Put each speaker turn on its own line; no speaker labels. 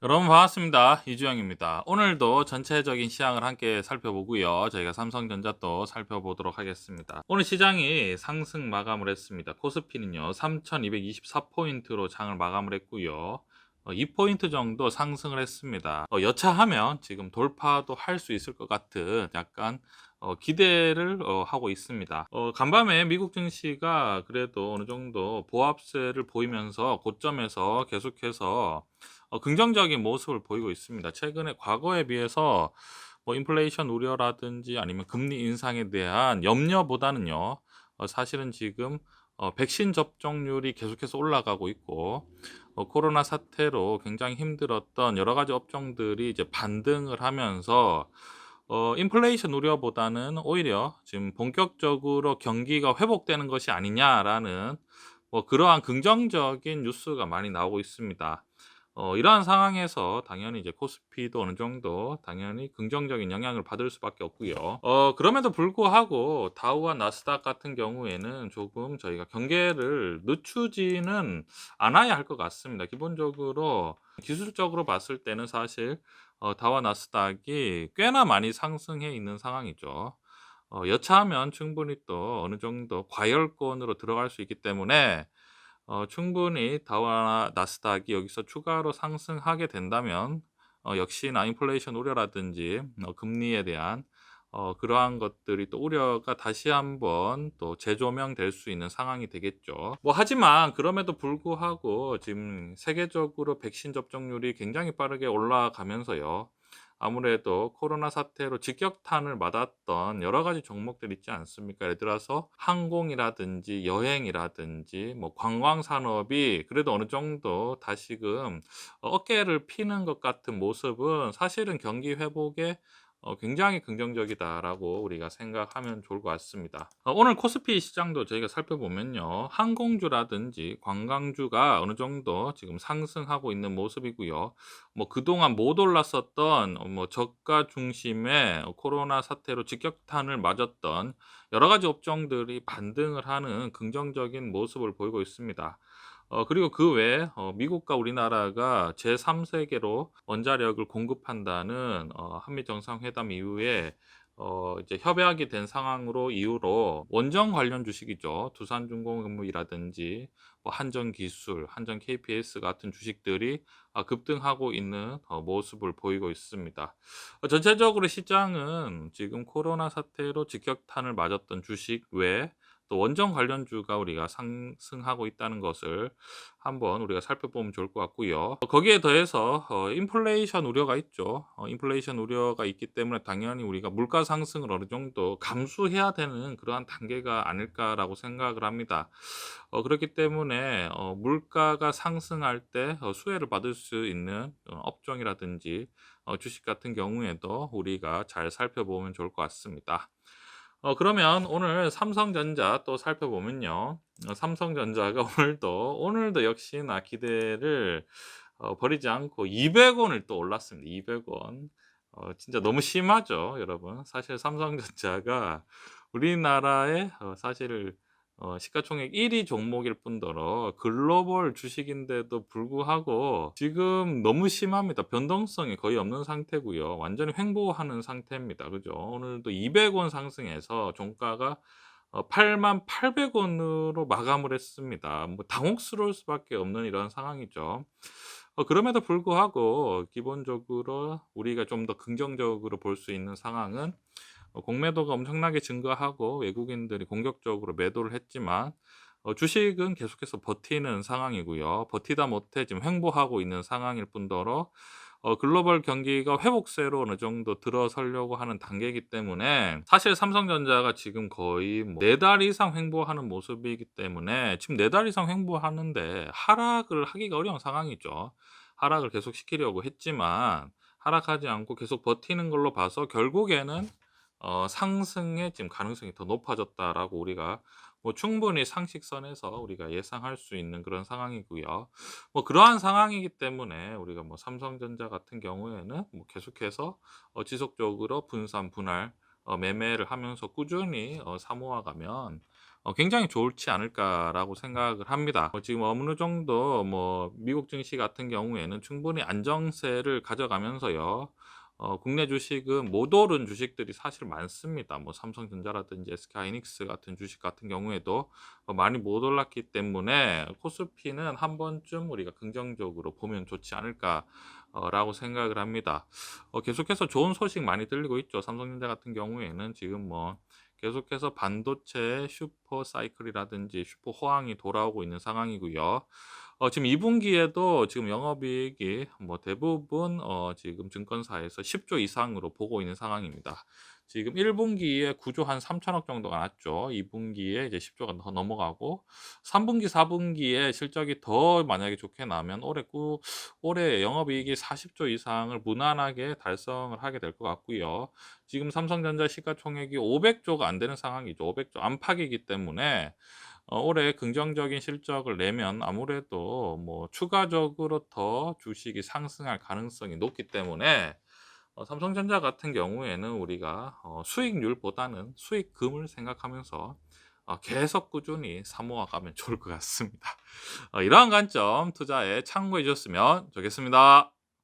여러분 반갑습니다. 이주영입니다. 오늘도 전체적인 시장을 함께 살펴보고요. 저희가 삼성전자 또 살펴보도록 하겠습니다. 오늘 시장이 상승 마감을 했습니다. 코스피는요 3,224포인트로 장을 마감을 했고요. 어, 2포인트 정도 상승을 했습니다. 어, 여차하면 지금 돌파도 할 수 있을 것 같은 약간 어, 기대를 어, 하고 있습니다. 어, 간밤에 미국 증시가 그래도 어느 정도 보합세를 보이면서 고점에서 계속해서 어, 긍정적인 모습을 보이고 있습니다. 최근에 과거에 비해서 뭐 인플레이션 우려라든지 아니면 금리 인상에 대한 염려보다는요, 어, 사실은 지금 어, 백신 접종률이 계속해서 올라가고 있고 어, 코로나 사태로 굉장히 힘들었던 여러 가지 업종들이 이제 반등을 하면서 어, 인플레이션 우려보다는 오히려 지금 본격적으로 경기가 회복되는 것이 아니냐라는 뭐 그러한 긍정적인 뉴스가 많이 나오고 있습니다. 어, 이러한 상황에서 당연히 이제 코스피도 어느 정도 당연히 긍정적인 영향을 받을 수밖에 없고요. 어, 그럼에도 불구하고 다우와 나스닥 같은 경우에는 조금 저희가 경계를 늦추지는 않아야 할 것 같습니다. 기본적으로 기술적으로 봤을 때는 사실 어, 다우와 나스닥이 꽤나 많이 상승해 있는 상황이죠. 어, 여차하면 충분히 또 어느 정도 과열권으로 들어갈 수 있기 때문에 어, 충분히 다우나 나스닥이 여기서 추가로 상승하게 된다면 어, 역시나 인플레이션 우려라든지 어, 금리에 대한 어, 그러한 것들이 또 우려가 다시 한번 또 재조명될 수 있는 상황이 되겠죠. 뭐 하지만 그럼에도 불구하고 지금 세계적으로 백신 접종률이 굉장히 빠르게 올라가면서요. 아무래도 코로나 사태로 직격탄을 맞았던 여러 가지 종목들 있지 않습니까? 예를 들어서 항공이라든지 여행이라든지 뭐 관광 산업이 그래도 어느 정도 다시금 어깨를 피는 것 같은 모습은 사실은 경기 회복에 어, 굉장히 긍정적이다라고 우리가 생각하면 좋을 것 같습니다. 어, 오늘 코스피 시장도 저희가 살펴보면요. 항공주라든지 관광주가 어느 정도 지금 상승하고 있는 모습이고요. 뭐 그동안 못 올랐었던 어, 뭐 저가 중심의 코로나 사태로 직격탄을 맞았던 여러 가지 업종들이 반등을 하는 긍정적인 모습을 보이고 있습니다. 어, 그리고 그 외에 어, 미국과 우리나라가 제3세계로 원자력을 공급한다는 어, 한미 정상회담 이후에 어, 이제 협약이 된 상황으로 이후로 원전 관련 주식이죠. 두산중공업이라든지 뭐 한전기술, 한전 KPS 같은 주식들이 아, 급등하고 있는 어, 모습을 보이고 있습니다. 어, 전체적으로 시장은 지금 코로나 사태로 직격탄을 맞았던 주식 외에 또 원전 관련주가 우리가 상승하고 있다는 것을 한번 우리가 살펴보면 좋을 것 같고요. 어, 거기에 더해서 어, 인플레이션 우려가 있죠. 어, 인플레이션 우려가 있기 때문에 당연히 우리가 물가 상승을 어느 정도 감수해야 되는 그러한 단계가 아닐까라고 생각을 합니다. 어, 그렇기 때문에 어, 물가가 상승할 때 어, 수혜를 받을 수 있는 어, 업종이라든지 어, 주식 같은 경우에도 우리가 잘 살펴보면 좋을 것 같습니다. 어, 그러면 오늘 삼성전자 또 살펴보면요. 어, 삼성전자가 오늘도, 오늘도 역시나 기대를 어, 버리지 않고 200원을 또 올랐습니다. 200원. 어, 진짜 너무 심하죠, 여러분. 사실 삼성전자가 우리나라의 어, 사실 어, 시가총액 1위 종목일 뿐더러 글로벌 주식인데도 불구하고 지금 너무 심합니다. 변동성이 거의 없는 상태고요. 완전히 횡보하는 상태입니다. 그죠? 오늘도 200원 상승해서 종가가 어, 8만 800원으로 마감을 했습니다. 뭐 당혹스러울 수밖에 없는 이런 상황이죠. 어, 그럼에도 불구하고 기본적으로 우리가 좀 더 긍정적으로 볼 수 있는 상황은 어, 공매도가 엄청나게 증가하고 외국인들이 공격적으로 매도를 했지만 어, 주식은 계속해서 버티는 상황이고요. 버티다 못해 지금 횡보하고 있는 상황일 뿐더러 어, 글로벌 경기가 회복세로 어느 정도 들어서려고 하는 단계이기 때문에 사실 삼성전자가 지금 거의 뭐 4달 이상 횡보하는 모습이기 때문에 지금 4달 이상 횡보하는데 하락을 하기가 어려운 상황이죠. 하락을 계속 시키려고 했지만 하락하지 않고 계속 버티는 걸로 봐서 결국에는 어, 상승의 지금 가능성이 더 높아졌다라고 우리가 뭐 충분히 상식선에서 우리가 예상할 수 있는 그런 상황이고요. 뭐 그러한 상황이기 때문에 우리가 뭐 삼성전자 같은 경우에는 뭐 계속해서 어, 지속적으로 분산 분할 어, 매매를 하면서 꾸준히 어, 사모아가면 어, 굉장히 좋지 않을까라고 생각을 합니다. 어, 지금 어느 정도 뭐 미국 증시 같은 경우에는 충분히 안정세를 가져가면서요. 어, 국내 주식은 못 오른 주식들이 사실 많습니다. 뭐 삼성전자라든지 SK하이닉스 같은 주식 같은 경우에도 어, 많이 못 올랐기 때문에 코스피는 한 번쯤 우리가 긍정적으로 보면 좋지 않을까 라고 생각을 합니다. 어, 계속해서 좋은 소식 많이 들리고 있죠. 삼성전자 같은 경우에는 지금 뭐 계속해서 반도체 슈퍼 사이클이라든지 슈퍼 호황이 돌아오고 있는 상황이고요. 어, 지금 2분기에도 지금 영업이익이 뭐 대부분 어, 지금 증권사에서 10조 이상으로 보고 있는 상황입니다. 지금 1분기에 9조 한 3천억 정도가 났죠. 2분기에 이제 10조가 더 넘어가고 3분기, 4분기에 실적이 더 만약에 좋게 나면 올해 꾸 올해 영업이익이 40조 이상을 무난하게 달성을 하게 될 것 같고요. 지금 삼성전자 시가총액이 500조가 안 되는 상황이죠. 500조 안팎이기 때문에 어, 올해 긍정적인 실적을 내면 아무래도 뭐 추가적으로 더 주식이 상승할 가능성이 높기 때문에 어, 삼성전자 같은 경우에는 우리가 어, 수익률보다는 수익금을 생각하면서 어, 계속 꾸준히 사모아 가면 좋을 것 같습니다. 어, 이러한 관점 투자에 참고해 주셨으면 좋겠습니다.